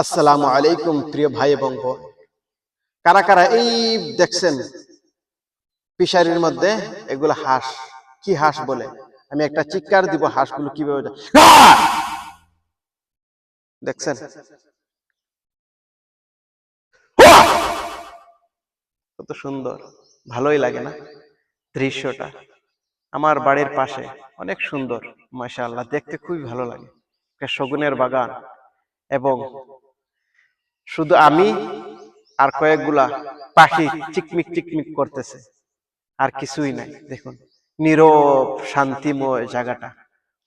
আসসালামু আলাইকুম, প্রিয় ভাই এবং কারা কারা এই দেখছেন ফিশারির মধ্যে, এগুলো হাঁস। কি হাঁস বলে? আমি একটা চিৎকার দিব হাঁসগুলো কীভাবে দেখছেন? কত সুন্দর। ভালোই লাগে না দৃশ্যটা? আমার বাড়ির পাশে অনেক সুন্দর, মাশাআল্লাহ, দেখতে খুবই ভালো লাগে। একটা শগুনের বাগান এবং শুধু আমি আর কয়েকগুলা পাখি চিকমিক চিকমিক করতেছে। আর কিছুই নাই, দেখুন। নীরব, শান্তিময় জায়গাটা।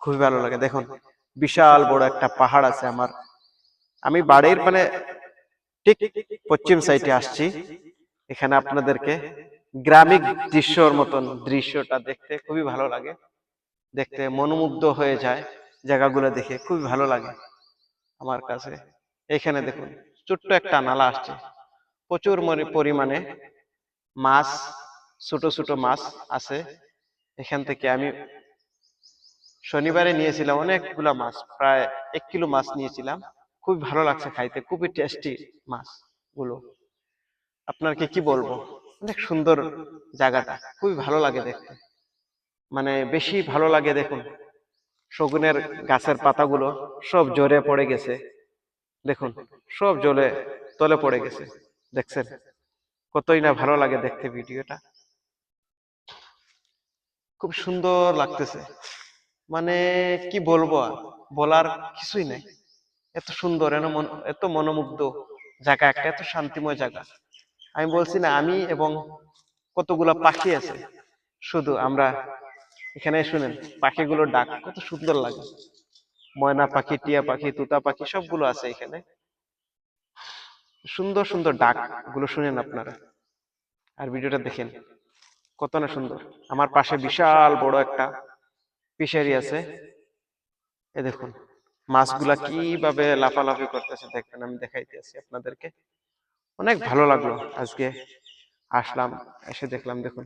খুবই ভালো লাগে, দেখুন। বিশাল বড় একটা পাহাড় আছে আমার। আমি বাড়ির মানে ঠিক পশ্চিম সাইডে আসছি। এখানে আপনাদেরকে গ্রামিক দৃশ্যর মতন দৃশ্যটা দেখতে খুবই ভালো লাগে। দেখতে মনোমুগ্ধ হয়ে যায় জায়গাগুলো দেখে, খুবই ভালো লাগে আমার কাছে। এখানে দেখুন ছোট্ট একটা নালা আসছে। প্রচুর পরিমাণে মাছ, ছোট ছোট মাছ আছে। এখান থেকে আমি শনিবারে নিয়েছিলাম অনেকগুলা মাছ, প্রায় এক কিলো মাছ নিয়েছিলাম। খুবই ভালো লাগছে খাইতে, খুবই টেস্টি মাছগুলো আপনাকে কি বলব? অনেক সুন্দর জায়গাটা, খুবই ভালো লাগে দেখতে। মানে বেশি ভালো লাগে দেখুন, শগুনের গাছের পাতাগুলো সব জোরে পড়ে গেছে। দেখুন সব জলে তলে পড়ে গেছে। দেখছেন? কতই না ভালো লাগে দেখতে ভিডিওটা। খুব সুন্দর লাগতেছে। মানে কি বলব বলার কিছুই নাই। এত সুন্দর এত মন- এত মনোমুগ্ধ জায়গা একটা এত শান্তিময় জায়গা। আমি বলছি না আমি এবং কতগুলা পাখি আছে। শুধু আমরা এখানে শুনেন পাখিগুলোর ডাক কত সুন্দর লাগে। ময়না পাখি, টিয়া পাখি, তুতা পাখি সবগুলো আছে এখানে। সুন্দর সুন্দর ডাকগুলো শুনেন আপনারা। আর ভিডিওটা দেখেন, কত না সুন্দর। আমার পাশে বিশাল বড় একটা ফিশারি আছে। এ দেখুন, মাছগুলা কীভাবে লাফালাফি করতেছে দেখবেন, আমি দেখাইতে আছি আপনাদেরকে। অনেক ভালো লাগল আজকে আসলাম, এসে দেখলাম, দেখুন।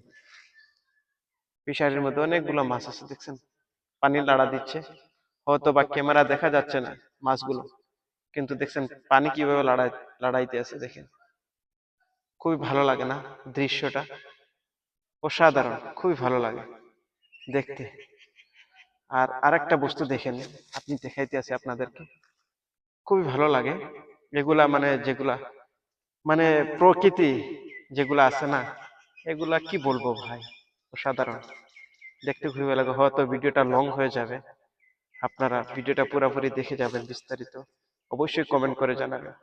ফিশারির মধ্যে অনেকগুলো মাছ আছে, দেখছেন? পানি লাড়া দিচ্ছে। হয়তো বা ক্যামেরা দেখা যাচ্ছে না মাছগুলো। কিন্তু দেখছেন পানি কীভাবে লড়াই, লড়াইতে আছে দেখেন। খুবই ভালো লাগে না দৃশ্যটা? অসাধারণ, খুবই ভালো লাগে দেখতে। আর আরেকটা বস্তু দেখেন, আপনি দেখাইতে আছি আপনাদেরকে। খুবই ভালো লাগে এগুলা মানে যেগুলা মানে প্রকৃতি যেগুলা আছে না, এগুলা কি বলব ভাই? অসাধারণ। দেখতে খুবই ভালো লাগে, হয়তো ভিডিওটা লং হয়ে যাবে। আপনারা ভিডিওটা পুরোপুরি দেখে যাবেন বিস্তারিত। অবশ্যই কমেন্ট করে জানাবেন।